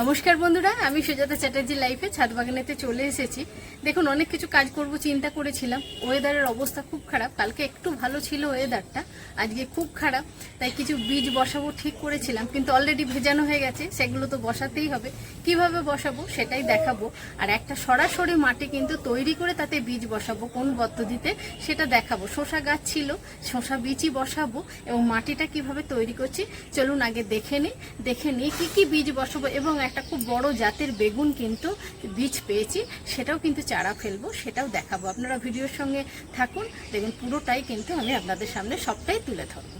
নমস্কার বন্ধুরা, আমি সুজাতা চ্যাটার্জি লাইফে ছাদ বাগানেতে চলে এসেছি। দেখুন, অনেক কিছু কাজ করব, চিন্তা করেছিলাম। ওয়েদারের অবস্থা খুব খারাপ। কালকে একটু ভালো ছিল ওয়েদারটা আজকে খুব খারাপ। তাই কিছু বীজ বসাবো ঠিক করেছিলাম, কিন্তু অলরেডি ভেজানো হয়ে গেছে, সেগুলো তো বসাতেই হবে। কীভাবে বসাবো সেটাই দেখাবো। আর একটা সরাসরি মাটি কিন্তু তৈরি করে তাতে বীজ বসাবো, কোন পদ্ধতিতে সেটা দেখাবো। শসা গাছ ছিল, শসা বীজই বসাবো এবং মাটিটা কীভাবে তৈরি করছি, চলুন আগে দেখে নিই দেখে নিই কি কি বীজ বসাবো এবং একটা খুব বড় জাতের বেগুন কিন্তু বীজ পেয়েছি, সেটাও কিন্তু চারা ফেলব, সেটাও দেখাবো। আপনারা ভিডিওর সঙ্গে থাকুন দেখুন পুরোটাই কিন্তু আমি আপনাদের সামনে সবটাই তুলে ধরব।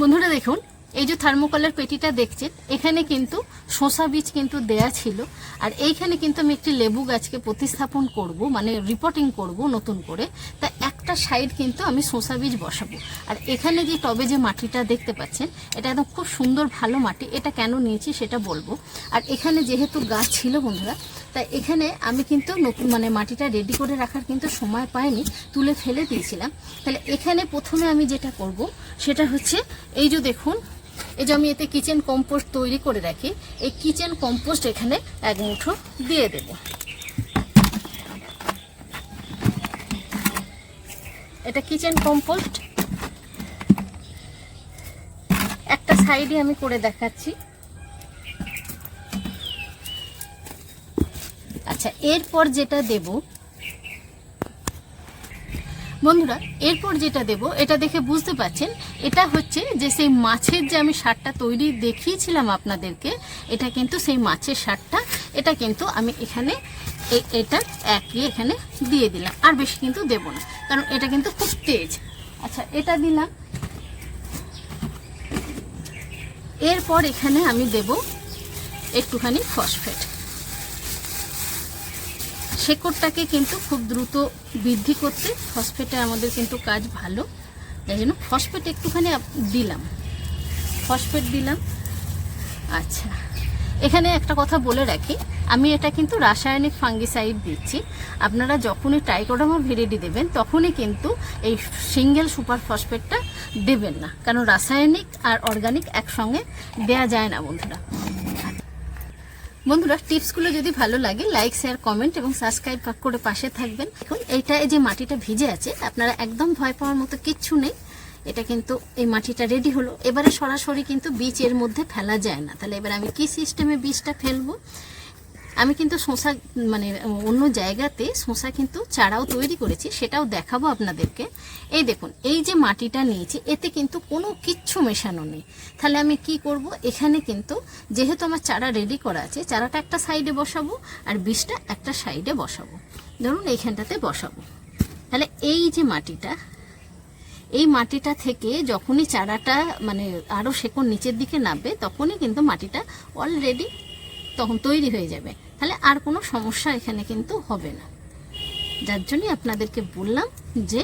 বন্ধুরা দেখুন, এই যে থার্মোকলের পেটিটা দেখছেন, এখানে কিন্তু শসা বীজ কিন্তু দেয়া ছিল, আর এইখানে কিন্তু আমি একটি লেবু গাছকে প্রতিস্থাপন করব মানে রিপোর্টিং করব নতুন করে। তা একটা সাইড কিন্তু আমি শসা বীজ বসাবো। আর এখানে যে টবে যে মাটিটা দেখতে পাচ্ছেন, এটা একদম খুব সুন্দর ভালো মাটি। এটা কেন নিয়েছি সেটা বলব। আর এখানে যেহেতু গাছ ছিল বন্ধুরা তাই এখানে আমি কিন্তু নতুন মানে মাটিটা রেডি করে রাখার কিন্তু সময় পাইনি, তুলে ফেলে দিয়েছিলাম। তাহলে এখানে প্রথমে আমি যেটা করব, সেটা হচ্ছে এই যে দেখুন, এই যে আমি এতে কিচেন কম্পোস্ট তৈরি করে রাখি, এই কিচেন কম্পোস্ট এখানে এক মুঠো দিয়ে দেব। এটা কিচেন কম্পোস্ট একটা সাইডে আমি করে দেখাচ্ছি। আচ্ছা এরপর যেটা দেব, বন্ধুরা, এরপর যেটা দেব, এটা দেখে বুঝতে পাচ্ছেন এটা হচ্ছে যে সেই মাছের যে আমি সারটা তৈরি দেখিয়েছিলাম আপনাদেরকে, এটা কিন্তু সেই মাছের সারটা, এটা কিন্তু আমি এখানে এটা একই এখানে দিয়ে দিলাম। আর বেশি কিন্তু দেব না, কারণ এটা কিন্তু খুব তেজ। আচ্ছা এটা দিলাম। এরপর এখানে আমি দেব একটুখানি ফসফেট। শেকড়টাকে কিন্তু খুব দ্রুত বৃদ্ধি করতে ফসফেটে আমাদের কিন্তু কাজ ভালো। তাই জন্য ফসফেট একটুখানি দিলাম। ফসফেট দিলাম। আচ্ছা এখানে একটা কথা বলে রাখি। আমি এটা কিন্তু রাসায়নিক ফাঙ্গিসাইড দিচ্ছি। আপনারা যখনই ট্রাইকোডামা ভিরিডি দেবেন, তখনই কিন্তু এই সিঙ্গেল সুপার ফসফেটটা দেবেন না। কারণ রাসায়নিক আর অর্গানিক একসঙ্গে দেয়া যায় না, বন্ধুরা। বন্ধুরা, টিপসগুলো যদি ভালো লাগে লাইক শেয়ার কমেন্ট এবং সাবস্ক্রাইব করে পাশে থাকবেন। এখন এইটা এই যে মাটিটা ভিজে আছে, আপনারা একদম ভয় পাওয়ার মতো কিচ্ছু নেই। এটা কিন্তু এই মাটিটা রেডি হলো। এবারে সরাসরি কিন্তু বীজ এর মধ্যে ফেলা যায় না। তাহলে এবার আমি কি সিস্টেমে বীজটা ফেলব? আমি কিন্তু শসা মানে অন্য জায়গাতে শসা কিন্তু চারাও তৈরি করেছি, সেটাও দেখাবো আপনাদেরকে। এই দেখুন, এই যে মাটিটা নিয়েছি, এতে কিন্তু কোনো কিচ্ছু মেশানো নেই। তাহলে আমি কি করব? এখানে কিন্তু যেহেতু আমার চারা রেডি করা আছে, চারাটা একটা সাইডে বসাবো আর বীজটা একটা সাইডে বসাবো। ধরুন এইখানটাতে বসাবো। তাহলে এই যে মাটিটা, এই মাটিটা থেকে যখনই চারাটা মানে আরও শেকড় নিচের দিকে নামবে, তখনই কিন্তু মাটিটা অলরেডি তখন তৈরি হয়ে যাবে। তাহলে আর কোনো সমস্যা এখানে কিন্তু হবে না। যার জন্যই আপনাদেরকে বললাম যে,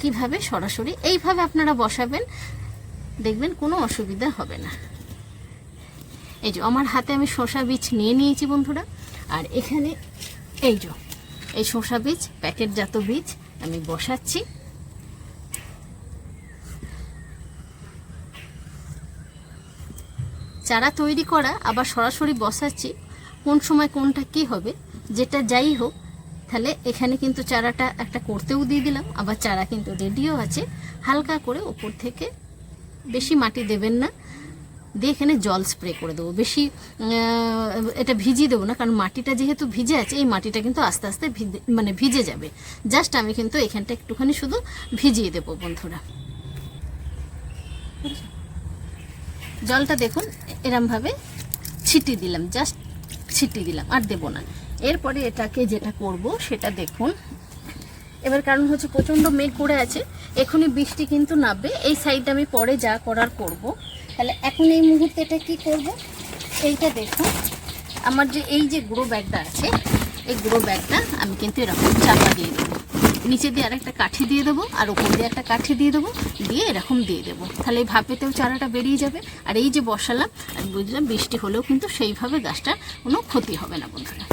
কীভাবে সরাসরি এইভাবে আপনারা বসাবেন, দেখবেন কোনো অসুবিধা হবে না। এই যে, আমার হাতে আমি শসা বীজ নিয়ে নিয়েছি বন্ধুরা, আর এখানে এই যে, এই শসা বীজ, প্যাকেটজাত বীজ আমি বসাচ্ছি। চারা তৈরি করা, আবার সরাসরি বসাচ্ছি কোন সময় কোনটা কি হবে, যেটা যাই হোক, তাহলে এখানে কিন্তু চারাটা একটা করতেও দিয়ে দিলাম, আবার চারা কিন্তু রেডিও আছে, হালকা করে ওপর থেকে বেশি মাটি দেবেন না, দিয়ে এখানে জল স্প্রে করে দেবো। বেশি এটা ভিজিয়ে দেবো না, কারণ মাটিটা যেহেতু ভিজে আছে, এই মাটিটা কিন্তু আস্তে আস্তে ভিজে- মানে ভিজে যাবে। জাস্ট আমি কিন্তু এখানটা একটুখানি শুধু ভিজিয়ে দেবো, বন্ধুরা। জলটা দেখুন এরমভাবে ছিটিয়ে দিলাম। জাস্ট ছিটিয়ে দিলাম, আর দেবো না। এরপরে এটাকে যেটা করব, সেটা দেখুন। এবার কারণ হচ্ছে প্রচণ্ড মেঘ করে আছে, এখনই বৃষ্টি কিন্তু নামবে। এই সাইডটা আমি পরে যা করার করব। তাহলে এখন এই মুহূর্তে এটা কী করব? এইটা দেখুন। আমার যে এই যে গ্রো ব্যাগটা আছে, এই গ্রো ব্যাগটা আমি কিন্তু এরকম চাপা দিয়ে দেবো। নিচে দিয়ে আরেকটা কাঠি দিয়ে দেবো, আর ওপর দিয়ে একটা কাঠি দিয়ে দেবো, দিয়ে এরকম দিয়ে দেবো। তাহলে এই ভাপেতেও চারাটা বেরিয়ে যাবে। আর এই যে বসালাম আর বুঝলাম বৃষ্টি হলেও কিন্তু সেইভাবে গাছটার কোনো ক্ষতি হবে না বন্ধুরা।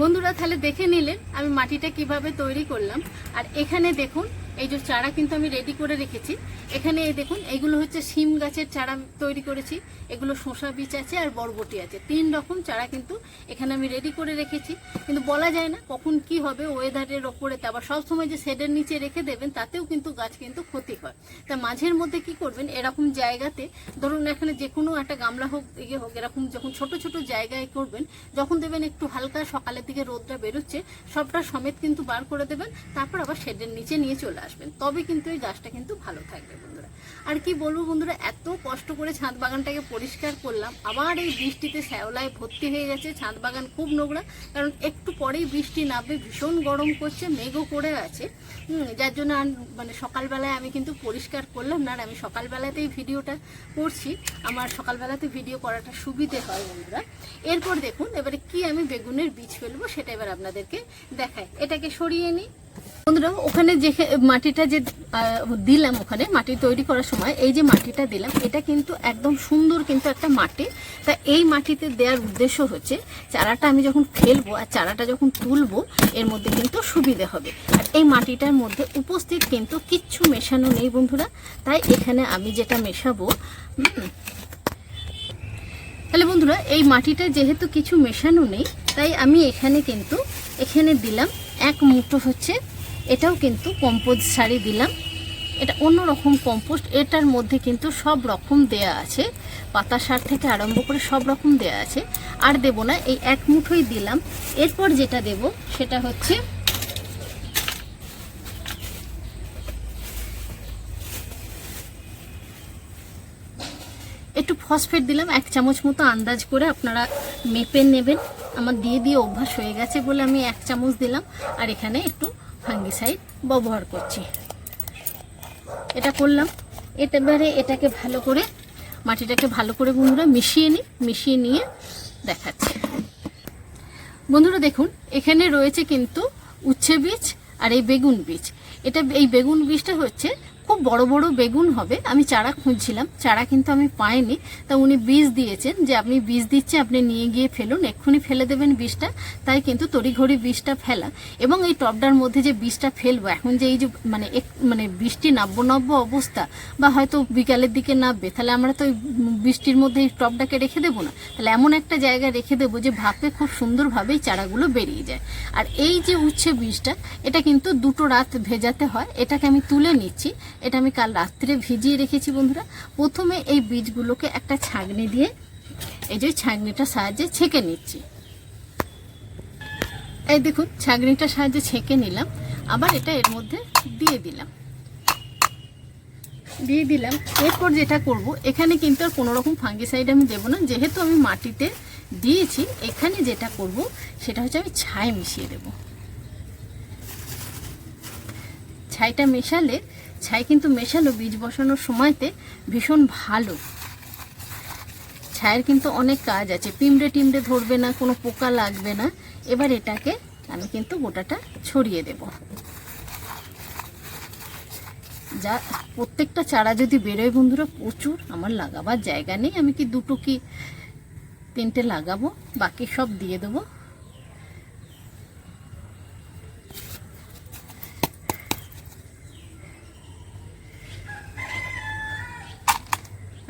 বন্ধুরা, তাহলে দেখে নিলেন আমি মাটিটা কীভাবে তৈরি করলাম। আর এখানে দেখুন এই যে চারা কিন্তু আমি রেডি করে রেখেছি। এখানে দেখুন, এগুলো হচ্ছে শিম গাছের চারা তৈরি করেছি। এগুলো শসা বীজ আছে আর বরবটি আছে। তিন রকম চারা কিন্তু এখানে আমি রেডি করে রেখেছি। কিন্তু বলা যায় না কখন কি হবে ওয়েদারের ওপরে তা, আবার সবসময় যে শেডের নিচে রেখে দেবেন, তাতেও কিন্তু গাছ কিন্তু ক্ষতি হয়। তা মাঝের মধ্যে কি করবেন, এরকম জায়গাতে ধরুন এখানে যে কোনো একটা গামলা হোক ইয়ে হোক, এরকম যখন ছোট ছোট জায়গায় করবেন, যখন দেবেন একটু হালকা সকালের দিকে রোদটা বেরোচ্ছে, সবটা সমেত কিন্তু বার করে দেবেন, তারপর আবার শেডের নিচে নিয়ে চলে আসবেন। তবে কিন্তু এই গাছটা কিন্তু ভালো থাকবে বন্ধুরা। আর কি বলব বন্ধুরা, এত কষ্ট করে ছাদ বাগানটাকে পরিষ্কার করলাম। আবার এই বৃষ্টিতে শ্যাওলায় ভর্তি হয়ে গেছে, ছাদ বাগান খুব নোংরা। কারণ একটু পরেই বৃষ্টি নামবে, ভীষণ গরম করছে, মেঘও করে আছে। যার জন্য মানে সকালবেলায় আমি কিন্তু পরিষ্কার করলাম না, আর আমি সকালবেলাতেই ভিডিওটা করছি। আমার সকালবেলাতে ভিডিও করাটা সুবিধে হয় বন্ধুরা। এরপর দেখুন, এবারে কি আমি বেগুনের বীজ ফেলব সেটা এবার আপনাদেরকে দেখাই। এটাকে সরিয়ে নিই। বন্ধুরা, ওখানে যে মাটিটা যে দিলাম ওখানে, মাটি তৈরি করার সময়, এই যে মাটিটা দিলাম, এটা কিন্তু একদম সুন্দর কিন্তু একটা মাটি। তা এই মাটিতে দেওয়ার উদ্দেশ্য হচ্ছে, চারাটা আমি যখন ফেলব আর চারাটা যখন তুলবো, এর মধ্যে কিন্তু সুবিধে হবে। আর এই মাটিটার মধ্যে উপস্থিত কিন্তু কিচ্ছু মেশানো নেই বন্ধুরা, তাই এখানে আমি যেটা মেশাবো তাহলে বন্ধুরা, এই মাটিটা যেহেতু কিছু মেশানো নেই, তাই আমি এখানে কিন্তু, এখানে দিলাম এক মুঠো হচ্ছে, এটাও কিন্তু কম্পোস্ট শাড়ি দিলাম। এটা অন্য রকম কম্পোস্ট এটার মধ্যে কিন্তু সব রকম দেয়া আছে। পাতা সার থেকে আরম্ভ করে সব রকম দেয়া আছে। আর দেব না, এই এক মুঠোই দিলাম। এরপর যেটা দেব, সেটা হচ্ছে একটু ফসফেট দিলাম, এক চামচ মতো আন্দাজ করে আপনারা মেপে নেবেন। আমার দিয়ে দিয়ে অভ্যাস হয়ে গেছে বলে আমি এক চামচ দিলাম। আর এখানে একটু ফাঙ্গিসাইড ব্যবহার করছি। এটা করলাম। এটা এবারে এটাকে ভালো করে, মাটিটাকে ভালো করে বন্ধুরা মিশিয়ে নিই মিশিয়ে নিয়ে দেখাচ্ছি। বন্ধুরা দেখুন, এখানে রয়েছে কিন্তু উচ্ছে বীজ আর এই বেগুন বীজ। এটা এই বেগুন বীজটা হচ্ছে খুব বড় বড় বেগুন হবে, আমি চারা খুঁজছিলাম, চারা কিন্তু আমি পাইনি। তা উনি বীজ দিয়েছেন যে আপনি বীজ দিচ্ছে আপনি নিয়ে গিয়ে ফেলুন, এক্ষুনি ফেলে দেবেন বীজটা, তাই কিন্তু তড়িঘড়ি বীজটা ফেলা। এবং এই টবটার মধ্যে যে বীজটা ফেলব, এখন যে এই যে মানে এক- মানে বৃষ্টি নাব্য নাব্য অবস্থা, বা হয়তো বিকালের দিকে নামবে তাহলে আমরা তো বৃষ্টির মধ্যে এই টবটাকে রেখে দেবো না। তাহলে এমন একটা জায়গায় রেখে দেবো যে ভাপে খুব সুন্দরভাবেই চারাগুলো বেরিয়ে যায়। আর এই যে উচ্ছে বীজটা, এটা কিন্তু দুটো রাত ভেজাতে হয়, এটাকে আমি তুলে নিচ্ছি। এটা আমি কাল রাত্রে ভিজিয়ে রেখেছি বন্ধুরা। প্রথমে এই বীজগুলোকে একটা ছাঁকনি দিয়ে এই যে ছাঁকনিটার সাহায্যে ছেঁকে নিচ্ছি। এই দেখুন, ছাঁকনিটার সাহায্যে ছেঁকে নিলাম। আবার এটা এর মধ্যে দিয়ে দিলাম। দিয়ে দিলাম। এরপর যেটা করব, এখানে কিন্তু আর কোনো রকম ফাঙ্গিসাইড আমি দেবো না। যেহেতু আমি মাটিতে দিয়েছি, এখানে যেটা করব, সেটা হচ্ছে আমি ছাই মিশিয়ে দেব। ছাইটা মেশালে ছাই কিন্তু মেশালো, বীজ বসানোর সময়তে ভীষণ ভালো। ছায়ের কিন্তু অনেক কাজ আছে, পিমড়ে টিমড়ে ধরবে না, কোনো পোকা লাগবে না। এবার এটাকে আমি কিন্তু গোটাটা ছড়িয়ে দেব। যা প্রত্যেকটা চারা যদি বেরোয় বন্ধুরা, প্রচুর আমার লাগাবার জায়গা নেই। আমি কি দুটো কি তিনটে লাগাবো? বাকি সব দিয়ে দেবো।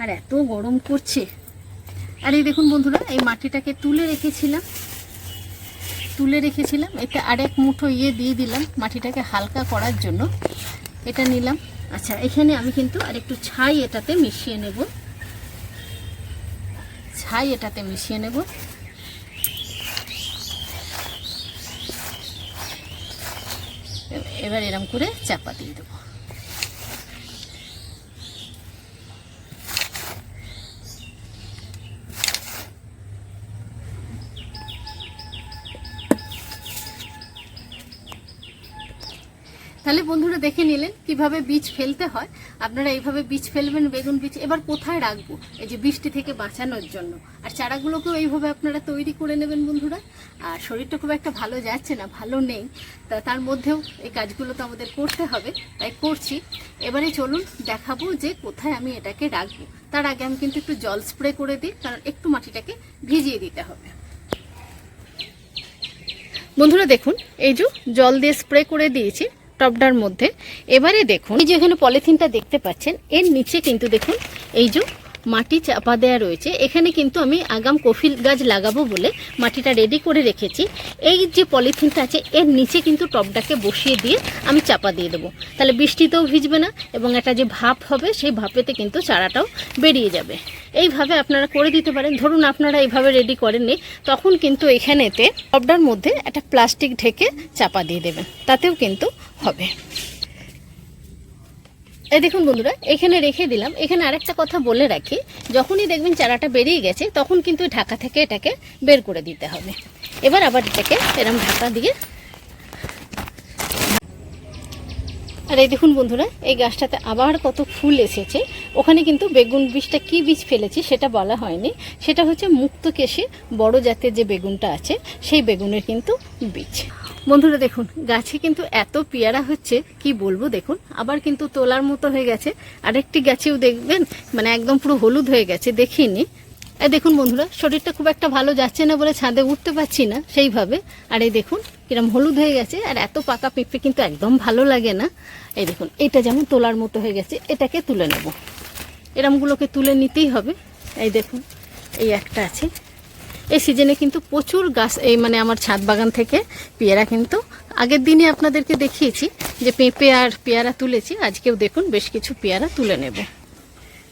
আর এত গরম করছে আর এই দেখুন বন্ধুরা, এই মাটিটাকে তুলে রেখেছিলাম। তুলে রেখেছিলাম, এতে আরেক মুঠো ইয়ে দিয়ে দিলাম মাটিটাকে হালকা করার জন্য। এটা নিলাম। আচ্ছা এখানে আমি কিন্তু আর একটু ছাই এটাতে মিশিয়ে নেব। ছাই এটাতে মিশিয়ে নেব। এবার এরম করে চাপা দিয়ে দেবো। তাহলে বন্ধুরা দেখে নিলেন কীভাবে বীজ ফেলতে হয়। আপনারা এইভাবে বীজ ফেলবেন, বেগুন বীজ, এবার কোথায় রাখব? এই যে বৃষ্টি থেকে বাঁচানোর জন্য। আর চারাগুলোকেও এইভাবে আপনারা তৈরি করে নেবেন বন্ধুরা। আর শরীরটা খুব একটা ভালো যাচ্ছে না, ভালো নেই। তা তার মধ্যেও এই কাজগুলো তো আমাদের করতে হবে, তাই করছি। এবারে চলুন দেখাবো যে কোথায় আমি এটাকে রাখব। তার আগে আমি কিন্তু একটু জল স্প্রে করে দিই, কারণ একটু মাটিটাকে ভিজিয়ে দিতে হবে। বন্ধুরা দেখুন, এই যে জল দিয়ে স্প্রে করে দিয়েছি। টপডার মধ্যে। এবারে দেখুন, এই যে এখানে পলিথিনটা দেখতে পাচ্ছেন, এর নিচে কিন্তু দেখুন, এই যে মাটি চাপা দেওয়া রয়েছে। এখানে কিন্তু আমি আগাম কফিল গাছ লাগাবো বলে মাটিটা রেডি করে রেখেছি। এই যে পলিথিনটা আছে, এর নিচে কিন্তু টপটাকে বসিয়ে দিয়ে আমি চাপা দিয়ে দেবো। তাহলে বৃষ্টিতেও ভিজবে না এবং একটা যে ভাপ হবে, সেই ভাপেতে কিন্তু চারাটাও বেরিয়ে যাবে। এইভাবে আপনারা করে দিতে পারেন। ধরুন আপনারা এইভাবে রেডি করেননি তখন কিন্তু এখানেতে টপটার মধ্যে একটা প্লাস্টিক ঢেকে চাপা দিয়ে দেবেন। তাতেও কিন্তু হবে। এই দেখুন বন্ধুরা, এখানে রেখে দিলাম। এখানে আরেকটা কথা বলে রাখি, যখনই দেখবেন চারাটা বেরিয়ে গেছে, তখন কিন্তু ঢাকা থেকে এটাকে বের করে দিতে হবে। এবার আবার এটাকে এরম ঢাকা দিয়ে আর এই দেখুন বন্ধুরা, এই গাছটাতে আবার কত ফুল এসেছে। ওখানে কিন্তু বেগুন বীজটা কি বীজ ফেলেছি সেটা বলা হয়নি। সেটা হচ্ছে মুক্ত কেশে বড় জাতের যে বেগুনটা আছে, সেই বেগুনের কিন্তু বীজ। বন্ধুরা দেখুন, গাছে কিন্তু এত পেয়ারা হচ্ছে, কি বলব দেখুন, আবার কিন্তু তোলার মতো হয়ে গেছে। আরেকটি গাছেও দেখবেন মানে একদম পুরো হলুদ হয়ে গেছে, দেখিনি। এই দেখুন বন্ধুরা, শরীরটা খুব একটা ভালো যাচ্ছে না বলে ছাদে উঠতে পারছি না সেইভাবে। আর এই দেখুন, কিরম হলুদ হয়ে গেছে, আর এত পাকা পেঁপে কিন্তু একদম ভালো লাগে না। এই দেখুন, এটা যেমন তোলার মতো হয়ে গেছে, এটাকে তুলে নেব। এরমগুলোকে তুলে নিতেই হবে। এই দেখুন, এই একটা আছে। এই সিজনে কিন্তু প্রচুর গাছ, এই মানে আমার ছাদ বাগান থেকে পেয়ারা কিন্তু আগের দিনে আপনাদেরকে দেখিয়েছি যে পেঁপে আর পেয়ারা তুলেছি, আজকেও দেখুন বেশ কিছু পেয়ারা তুলে নেব।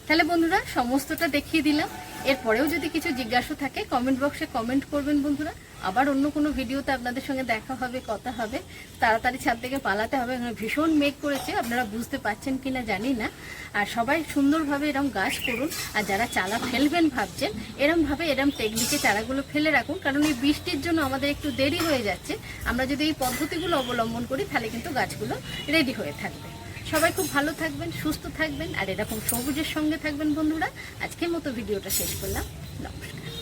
তাহলে বন্ধুরা, সমস্তটা দেখিয়ে দিলাম। এরপরেও যদি কিছু জিজ্ঞাসা থাকে কমেন্ট বক্সে কমেন্ট করবেন বন্ধুরা। আবার অন্য কোনো ভিডিওতে আপনাদের সঙ্গে দেখা হবে, কথা হবে, তাড়াতাড়ি ছাদ থেকে পালাতে হবে। ভীষণ মেঘ করেছে, আপনারা বুঝতে পারছেন কিনা জানি না। আর সবাই সুন্দরভাবে এরম গাছ করুন। আর যারা চারা ফেলবেন ভাবছেন, এরমভাবে এরম টেকনিকে চারাগুলো ফেলে রাখুন। কারণ এই বৃষ্টির জন্য আমাদের একটু দেরি হয়ে যাচ্ছে। আমরা যদি এই পদ্ধতিগুলো অবলম্বন করি, তাহলে কিন্তু গাছগুলো রেডি হয়ে থাকবে। সবাই খুব ভালো থাকবেন, সুস্থ থাকবেন, আর এরকম সবুজের সঙ্গে থাকবেন বন্ধুরা। আজকের মতো ভিডিওটা শেষ করলাম। নমস্কার।